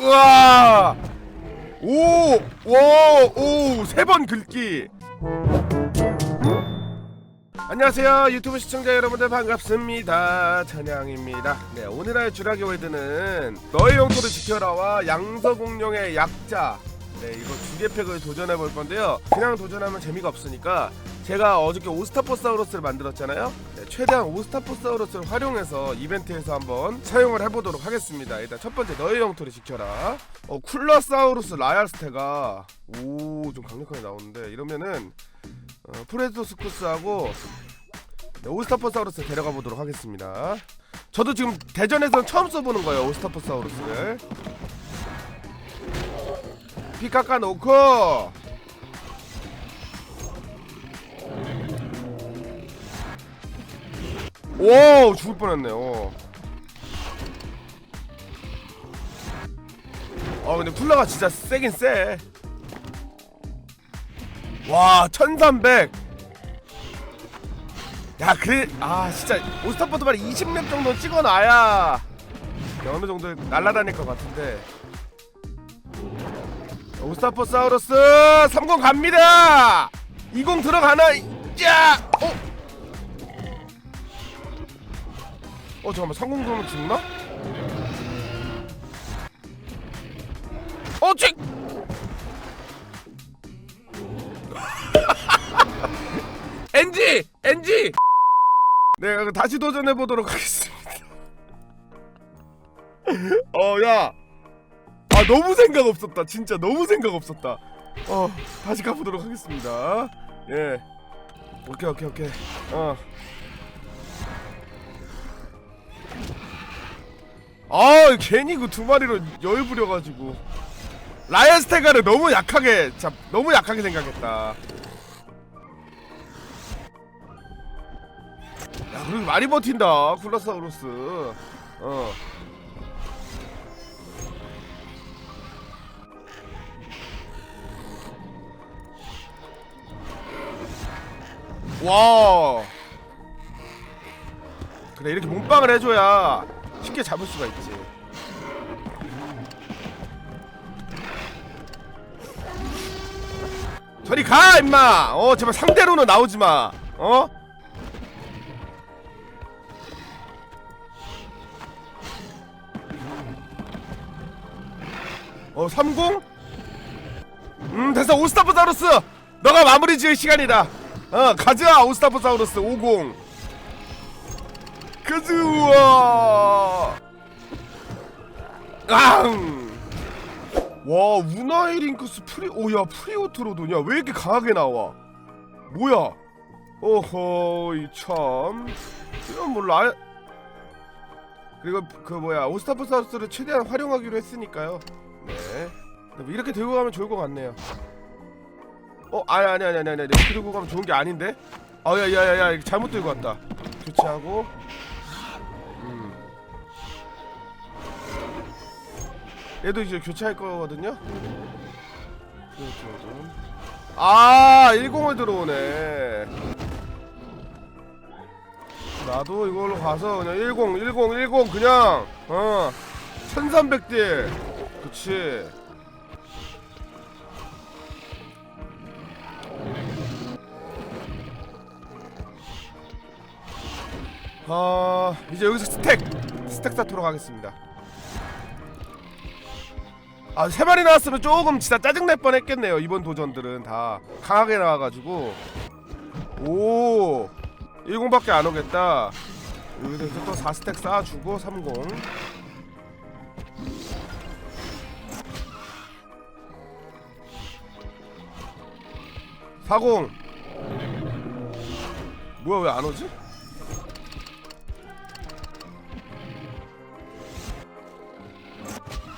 우와! 오와오세 번 긁기. 안녕하세요. 유튜브 시청자 여러분들 반갑습니다. 찬양입니다. 네 오늘의 주라기 월드는 너의 영토를 지켜라와 양서공룡의 약자 네 이거 두개 팩을 도전해 볼 건데요 그냥 도전하면 재미가 없으니까 제가 어저께 오스타포사우루스를 만들었잖아요 네, 최대한 오스타포사우루스를 활용해서 이벤트에서 한번 사용을 해보도록 하겠습니다 일단 첫 번째 너의 영토를 지켜라 어 쿨라사우루스 라얄스테가 오 좀 강력하게 나오는데 이러면은 어, 프레도스쿠스하고 네, 오스타포사우루스 데려가 보도록 하겠습니다. 저도 지금 대전에서는 처음 써보는 거예요 오스타포사우루스를. 피 깎아 놓고 오 죽을 뻔했네요. 아 근데 쿨라가 진짜 세긴 세. 와, 1300. 야, 그래. 아, 진짜 오스타포트 말 20렙 정도 찍어 놔야 어느 정도 날아다닐 것 같은데. 오스타포사우루스 30 갑니다. 20 들어가나? 야! 어? 어, 잠깐만. 30 들어면 죽나? 어, 쟤 NG! NG! 네, 다시 도전해 보도록 하겠습니다. 어, 야. 아, 너무 생각 없었다. 진짜 너무 생각 없었다. 어, 다시 가보도록 하겠습니다. 예. 오케이, 오케이, 오케이. 어. 아, 괜히 그 두 마리로 열 부려가지고. 라이언스테가를 너무 약하게, 자, 너무 약하게 생각했다. 야, 그래도 많이 버틴다, 쿨라사우루스. 어. 와. 그래, 이렇게 몸빵을 해줘야 쉽게 잡을 수가 있지. 저리 가, 임마! 어, 제발 상대로는 나오지 마. 어? 어 30? 음 됐어 오스타포사우루스 너가 마무리 지을 시간이다 어 가자 오스타포사우루스 50 그즈 우와. 앙! 와 우나이 링크스 프리 오야 프리오트로도냐? 왜 이렇게 강하게 나와? 뭐야? 어허 이 참. 이건 몰라 그리고 그 뭐야 오스타포사우루스를 최대한 활용하기로 했으니까요. 네. 뭐 이렇게 들고 가면 좋을 것 같네요. 어, 아니 아니 아니 아니 아니 이렇게 들고 가면 좋은 게 아닌데? 아야야야야 잘못 들고 왔다. 교체하고. 음. 얘도 이제 교체할 거거든요. 아, 10을 들어오네. 나도 이걸로 가서 그냥 10, 10, 10 그냥 어 1300딜 그치 아 이제 여기서 스택 스택 쌓도록 하겠습니다. 아 세 마리 나왔으면 조금 진짜 짜증날 뻔 했겠네요. 이번 도전들은 다 강하게 나와가지고. 오 10밖에 안 오겠다. 여기서 또 4스택 쌓아주고 30 40 뭐야 왜 안 오지?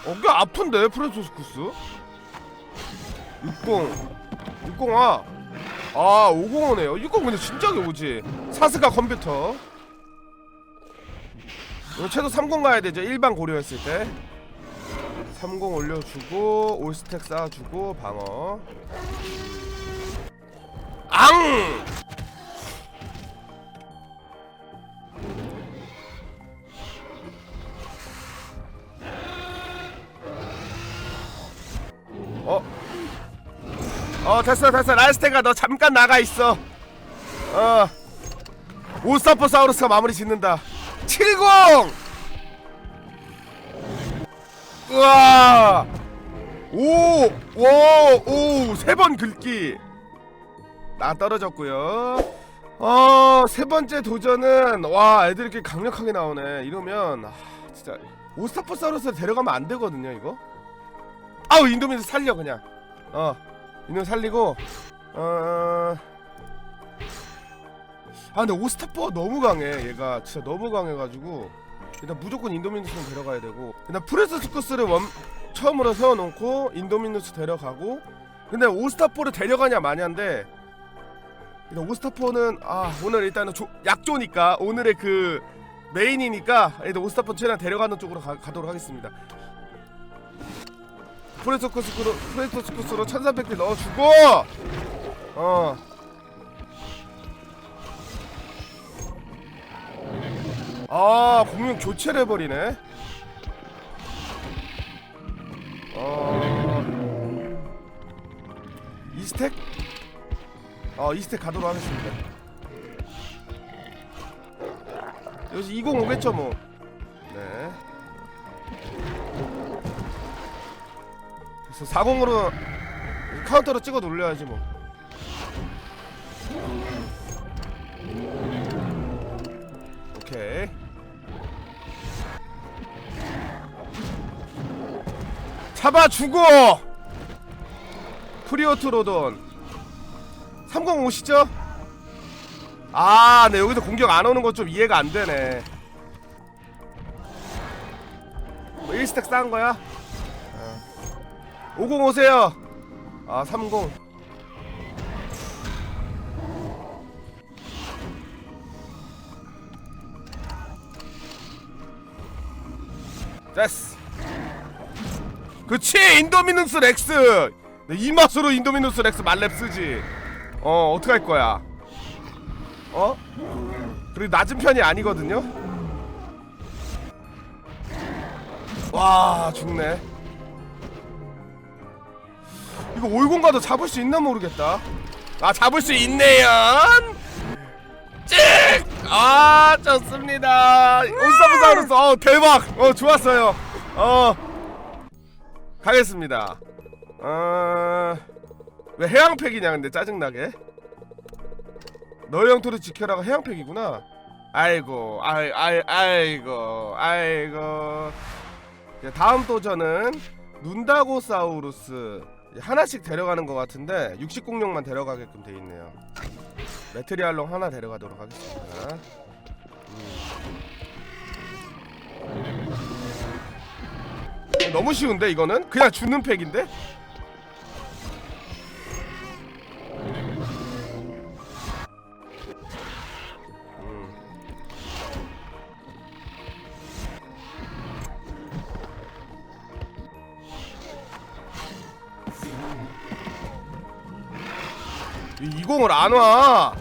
어깨 아픈데 프란소스쿠스? 60 60아. 아 505네요. 60 근데 진작에 오지. 사스가 컴퓨터. 이거 최소 30 가야 되죠. 일반 고려했을 때. 30 올려주고 올스택 쌓아주고 방어. 앙! 어 됐어 됐어. 라스테가 너 잠깐 나가 있어. 어 오스타포사우루스가 마무리 짓는다. 70 우와! 오와오세 번 긁기. 나 떨어졌고요. 어세 번째 도전은 와 애들 이렇게 강력하게 나오네. 이러면 아, 진짜 오스타포사우루스 데려가면 안 되거든요 이거? 아우 인도민스 살려 그냥. 어 인도 살리고 어. 아 근데 오스타퍼가 너무 강해. 얘가 진짜 너무 강해가지고. 일단 무조건 인도미누스는 데려가야 되고. 일단 프레스 스쿠스를 원 처음으로 세워놓고 인도미누스 데려가고. 근데 오스타퍼를 데려가냐 마냐인데 일단 오스타퍼는 아 오늘 일단은 조, 약조니까 오늘의 그 메인이니까 일단 오스타퍼 최대한 데려가는 쪽으로 가, 가도록 하겠습니다 프레스코스로 프레스코스로 1300개 넣어주고 어 아, 공룡 교체를 해버리네. 어, 이스택? 어, 이스택 가도록 하겠습니다. 여기서 20 오겠죠, 뭐. 네. 40으로 카운터로 찍어 놀려야지 뭐. 오케이. 잡아주고 프리오트 로돈 30 오시죠? 아, 네 여기서 공격 안 오는 거좀 이해가 안 되네. 뭐 1스택 쌓은 거야? 어. 50 오세요. 아, 30. 됐어. 그치 인도미누스 렉스 네, 이 맛으로 인도미누스 렉스 말렙 쓰지 어 어떻게 할 거야 어 그리고 낮은 편이 아니거든요 와 죽네 이거 올공 가도 잡을 수 있나 모르겠다 아 잡을 수 있네요 찍 아 좋습니다 온사무사우루스 어 대박 어 좋았어요 어 가겠습니다. 어... 왜 해양팩이냐 근데 짜증나게. 너의 영토를 지켜라가 해양팩이구나. 아이고, 아이, 아이, 아이고, 아이고. 다음 도전은 눈다고사우루스 하나씩 데려가는 것 같은데 육식 공룡만 데려가게끔 돼 있네요. 메트리알롱 하나 데려가도록 하겠습니다. 너무 쉬운데 이거는 그냥 주는 팩인데 이 20을 안 와.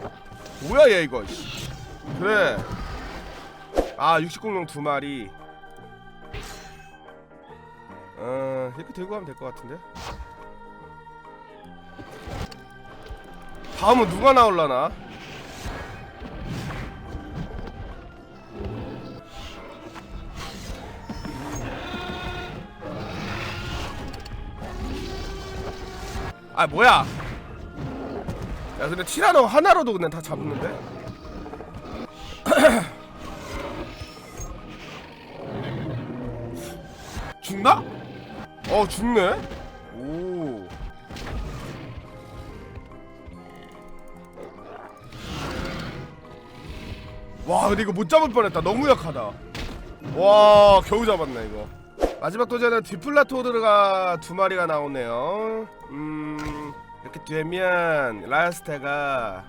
뭐야 얘 이거. 씨. 그래. 아 육식공룡 두 마리. 어 이렇게 들고 가면 될 것 같은데? 다음은 누가 나올라나? 아 뭐야 야 근데 티라노 하나로도 그냥 다 잡는데 죽나? 어 죽네? 오. 와 근데 이거 못 잡을 뻔했다 너무 약하다 와 겨우 잡았네 이거 마지막 도전은 디플라토르가 두 마리가 나오네요 음 이렇게 되면 라스테가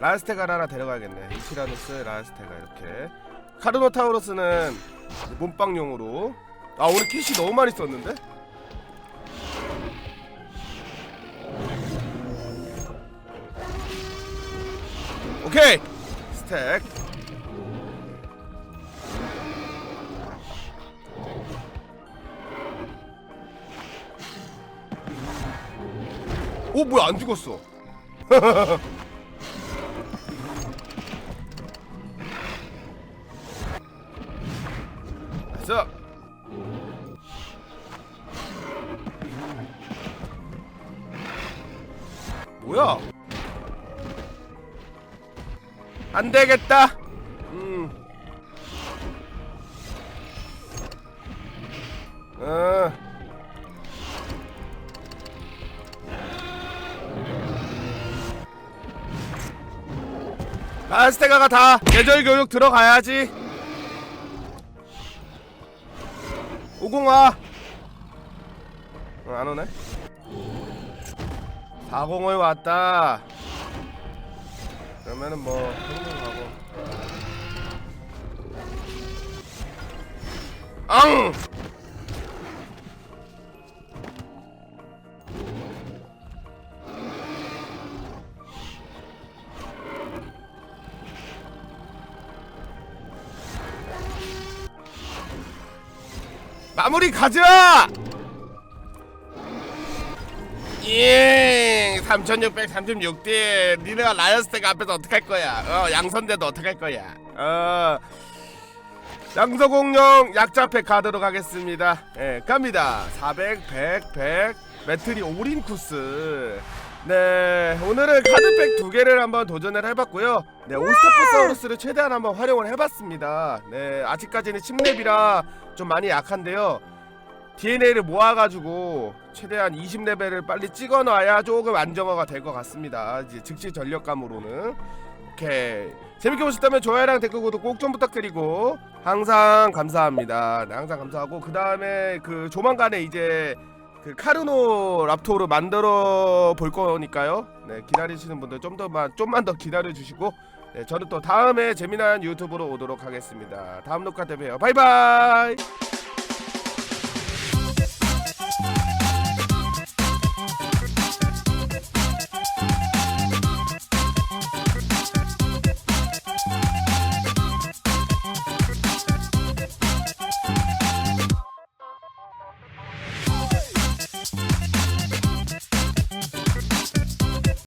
라스테가를 하나 데려가야겠네. 티라노스 라스테가 이렇게. 카르노타우로스는 몸빵용으로. 아 오늘 캐시 너무 많이 썼는데? 오케이! 스택 오 뭐야 안 죽었어. 됐어. 뭐야? 안 되겠다. 음. 어. 아스테가가 다 계절 교육 들어가야지. 오공아. 어, 안 오네. 4공을 왔다. 그러면은 뭐 흥분 가고. 앙! 마무리 가자! 예, 3636딜. 니네가 라이언스텍 앞에서 어떡할 거야? 어, 양선대도 어떡할 거야? 어, 양서공룡 약자팩 가도록 하겠습니다. 예, 갑니다. 400, 100, 100. 매트리 오린쿠스. 네, 오늘은 카드팩 두 개를 한번 도전을 해봤고요. 네, 오스터포사우루스를 최대한 한번 활용을 해봤습니다. 네, 아직까지는 10렙이라 좀 많이 약한데요. DNA를 모아가지고 최대한 20레벨을 빨리 찍어놔야 조금 안정화가 될 것 같습니다. 이제 즉시 전력감으로는 오케이 재밌게 보셨다면 좋아요랑 댓글 구독 꼭 좀 부탁드리고 항상 감사합니다. 네, 항상 감사하고 그 다음에 그 조만간에 이제 그 카르노 랍토를 만들어 볼 거니까요. 네 기다리시는 분들 좀 더만 좀만 더 기다려 주시고 네, 저는 또 다음에 재미난 유튜브로 오도록 하겠습니다. 다음 녹화 때 봬요. 바이바이.